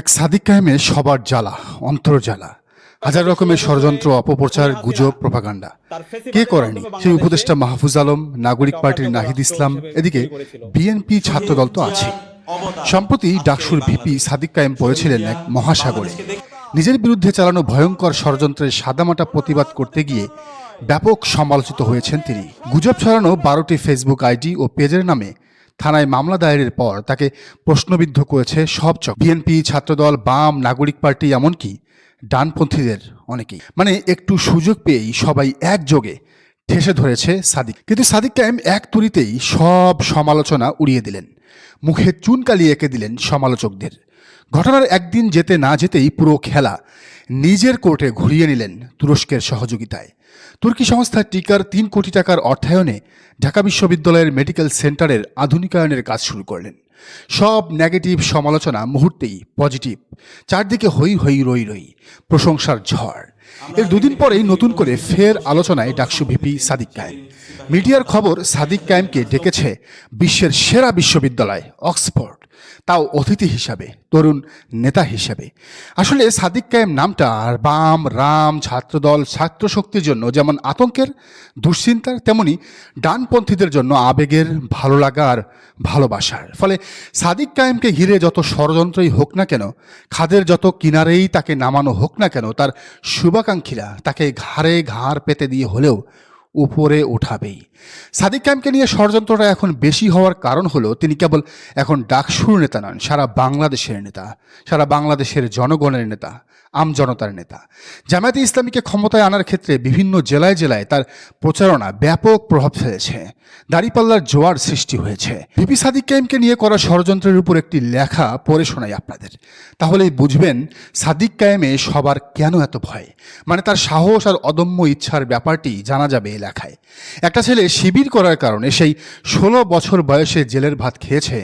এক সাদিক কায়েমের সবার জ্বালা অন্তর জ্বালা হাজার রকমের ষড়যন্ত্র, অপপ্রচার, গুজব, প্রপাগান্ডা। কে করেনি? সেই উপদেষ্টা মাহফুজ আলম, নাগরিক পার্টির নাহিদ ইসলাম, এদিকে বিএনপি ছাত্রদল তো আছে। সম্প্রতি ডাকসুর ভিপি সাদিক কায়েম পড়েছিলেন এক মহাসাগরে। নিজের বিরুদ্ধে চালানো ভয়ঙ্কর ষড়যন্ত্রের সাদামাটা প্রতিবাদ করতে গিয়ে ব্যাপক সমালোচিত হয়েছেন তিনি। গুজব ছড়ানো বারোটি ফেসবুক আইডি ও পেজের নামে থানায় মামলা দায়েরের পর তাকে প্রশ্নবিদ্ধ করেছে সব চক বিএনপি, ছাত্রদল, বাম, নাগরিক পার্টি এমনকি ডানপন্থীদের অনেকেই। মানে একটু সুযোগ পেয়েই সবাই একযোগে ঠেসে ধরেছে সাদিক। কিন্তু সাদিক কায়েম এক তুরিতেই সব সমালোচনা উড়িয়ে দিলেন। মুখে চুনকালি এঁকে দিলেন সমালোচকদের। ঘটনার একদিন যেতে না যেতেই পুরো খেলা নিজের কোর্টে ঘুরিয়ে নিলেন তুরস্কের সহযোগিতায়। তুর্কি সংস্থা টিকার তিন কোটি টাকার অর্থায়নে ঢাকা বিশ্ববিদ্যালয়ের মেডিকেল সেন্টারের আধুনিকায়নের কাজ শুরু করলেন। সব নেগেটিভ সমালোচনা মুহূর্তেই পজিটিভ। চারদিকে হই হই রই রই প্রশংসার ঝড়। এর দুদিন পরেই নতুন করে ফের আলোচনায় ডাকসু ভিপি সাদিক কায়েম। মিডিয়ার খবর সাদিক কায়েমকে ডেকেছে বিশ্বের সেরা বিশ্ববিদ্যালয় অক্সফোর্ড। তাও অতিথি হিসাবে, তরুণ নেতা হিসাবে। আসলে সাদিক কায়েম নামটা বাম, রাম, ছাত্রদল ছাত্র শক্তির জন্য যেমন আতঙ্কের, দুশ্চিন্তার, তেমনি ডানপন্থীদের জন্য আবেগের, ভালো লাগা আর ভালোবাসার। ফলে সাদিক কায়েমকে ঘিরে যত ষড়যন্ত্রই হোক না কেন, খাদের যত কিনারেই তাকে নামানো হোক না কেন, তার শুভাকাঙ্ক্ষীরা তাকে ঘাড়ে ঘাড় পেতে দিয়ে হলেও উপরে উঠাবেই সাদিক কায়েমকে নিয়ে ষড়যন্ত্রটা এখন বেশি হওয়ার কারণ হলো তিনি কেবল এখন ডাকসুর নেতা নন, সারা বাংলাদেশের নেতা, সারা বাংলাদেশের জনগণের নেতা আমজনতার নেতা। জামায়াতে ইসলামীকে ক্ষমতায় আনার ক্ষেত্রে বিভিন্ন জেলায় জেলায় তার প্রচারণা ব্যাপক প্রভাব ফেলেছে। দাড়িপাল্লার জোয়ার সৃষ্টি হয়েছে। ভিপি সাদিক কায়েমকে নিয়ে করা ষড়যন্ত্রের উপর একটি লেখা পড়ে শোনাই আপনাদের। তাহলেই বুঝবেন সাদিক কায়েমে সবার কেন এত ভয়? মানে তার সাহস আর অদম্য ইচ্ছার ব্যাপারটি জানা যাবে এই লেখায় একটা ছেলে শিবির করার কারণে সেই ষোলো বছর বয়সে জেলের ভাত খেয়েছে।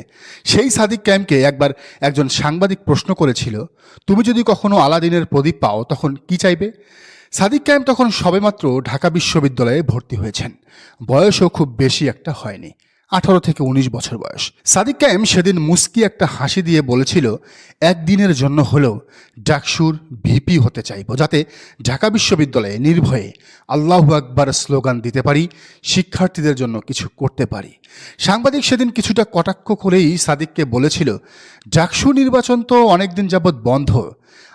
সেই সাদিক ক্যাম্পকে একবার একজন সাংবাদিক প্রশ্ন করেছিল, তুমি যদি কখনো আলাদিনের প্রদীপ পাও, তখন কি চাইবে? সাদিক ক্যাম্প তখন সবেমাত্র ঢাকা বিশ্ববিদ্যালয়ে ভর্তি হয়েছেন। বয়সও খুব বেশি একটা হয়নি। আঠারো থেকে উনিশ বছর বয়স। সাদিক কায়েম সেদিন মুস্কি একটা হাসি দিয়ে বলেছিল, একদিনের জন্য হলেও ডাকসুর ভিপি হতে চাইব, যাতে ঢাকা বিশ্ববিদ্যালয়ে নির্ভয়ে আল্লাহু আকবার স্লোগান দিতে পারি, শিক্ষার্থীদের জন্য কিছু করতে পারি। সাংবাদিক সেদিন কিছুটা কটাক্ষ করেই সাদিককে বলেছিল, ডাকসু নির্বাচন তো অনেকদিন যাবৎ বন্ধ,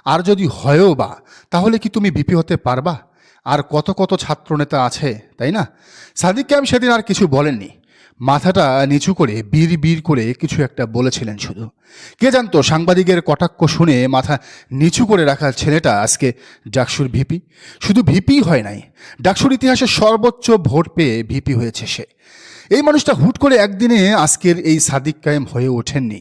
আর যদি হয়ও বা, তাহলে কি তুমি ভিপি হতে পারবা? আর কত কত ছাত্রনেতা আছে, তাই না? সাদিক ক্যাম সেদিন আর কিছু বলেননি। মাথাটা নিচু করে বীর বীর করে কিছু একটা বলেছিলেন শুধু। কে জানতো সাংবাদিকের কটাক্ষ শুনে মাথা নিচু করে রাখা ছেলেটা আজকে ডাকসুর ভিপি? শুধু ভিপি হয় নাই, ডাকসুর ইতিহাসে সর্বোচ্চ ভোট পেয়ে ভিপি হয়েছে সে। এই মানুষটা হুট করে একদিনে আজকের এই সাদিক কায়েম হয়ে ওঠেননি।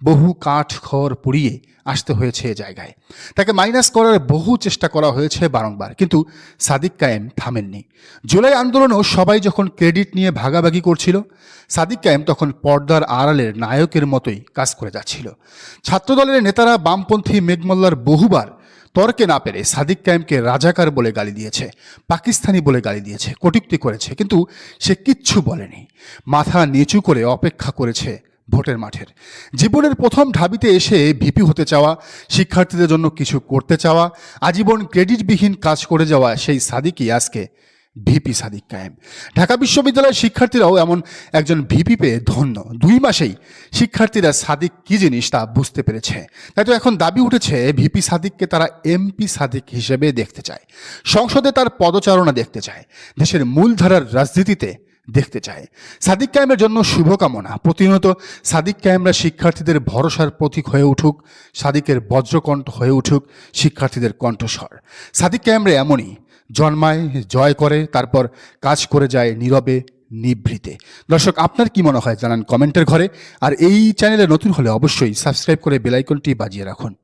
বহু কাঠ খড় পুড়িয়ে আসতে হয়েছে এ জায়গায়। তাকে মাইনাস করার বহু চেষ্টা করা হয়েছে বারংবার, কিন্তু সাদিক কায়েম থামেননি। জুলাই আন্দোলনও সবাই যখন ক্রেডিট নিয়ে ভাগাভাগি করছিল, সাদিক কায়েম তখন পর্দার আড়ালের নায়কের মতোই কাজ করে যাচ্ছিল। ছাত্রদলের নেতারা বামপন্থী মেঘমল্লার বহুবার তর্কে না পেরে সাদিক কায়েমকে রাজাকার বলে গালি দিয়েছে, পাকিস্তানি বলে গালি দিয়েছে, কটুক্তি করেছে, কিন্তু সে কিচ্ছু বলেনি। মাথা নিচু করে অপেক্ষা করেছে ভোটের মাঠের। জীবনের প্রথম ঢাবিতে এসে ভিপি হতে চাওয়া, শিক্ষার্থীদের জন্য কিছু করতে চাওয়া, আজীবন ক্রেডিটবিহীন কাজ করে যাওয়া সেই সাদিকই আজকে ভিপি সাদিক কায়েম। ঢাকা বিশ্ববিদ্যালয়ের শিক্ষার্থীরাও এমন একজন ভিপি পেয়ে ধন্য। দুই মাসেই শিক্ষার্থীরা সাদিক কি জিনিস তা বুঝতে পেরেছে। তাই তো এখন দাবি উঠেছে, ভিপি সাদিককে তারা এমপি সাদিক হিসেবে দেখতে চায়। সংসদে তার পদচারণা দেখতে চায়। দেশের মূলধারার রাজনীতিতে দেখতে চায়। সাদিক কায়েমের জন্য শুভকামনা। প্রতিনিয়ত সাদিক কায়েমরা শিক্ষার্থীদের ভরসার প্রতীক হয়ে উঠুক, সাদিকের বজ্রকণ্ঠ হয়ে উঠুক শিক্ষার্থীদের কণ্ঠস্বর। সাদিক কায়েমরা এমনই জন্মায়, জয় করে, তারপর কাজ করে যায় নীরবে, নিভৃতে। দর্শক, আপনার কি মনে হয় জানান কমেন্টের ঘরে। আর এই চ্যানেলে নতুন হলে অবশ্যই সাবস্ক্রাইব করে বেলাইকনটি বাজিয়ে রাখুন।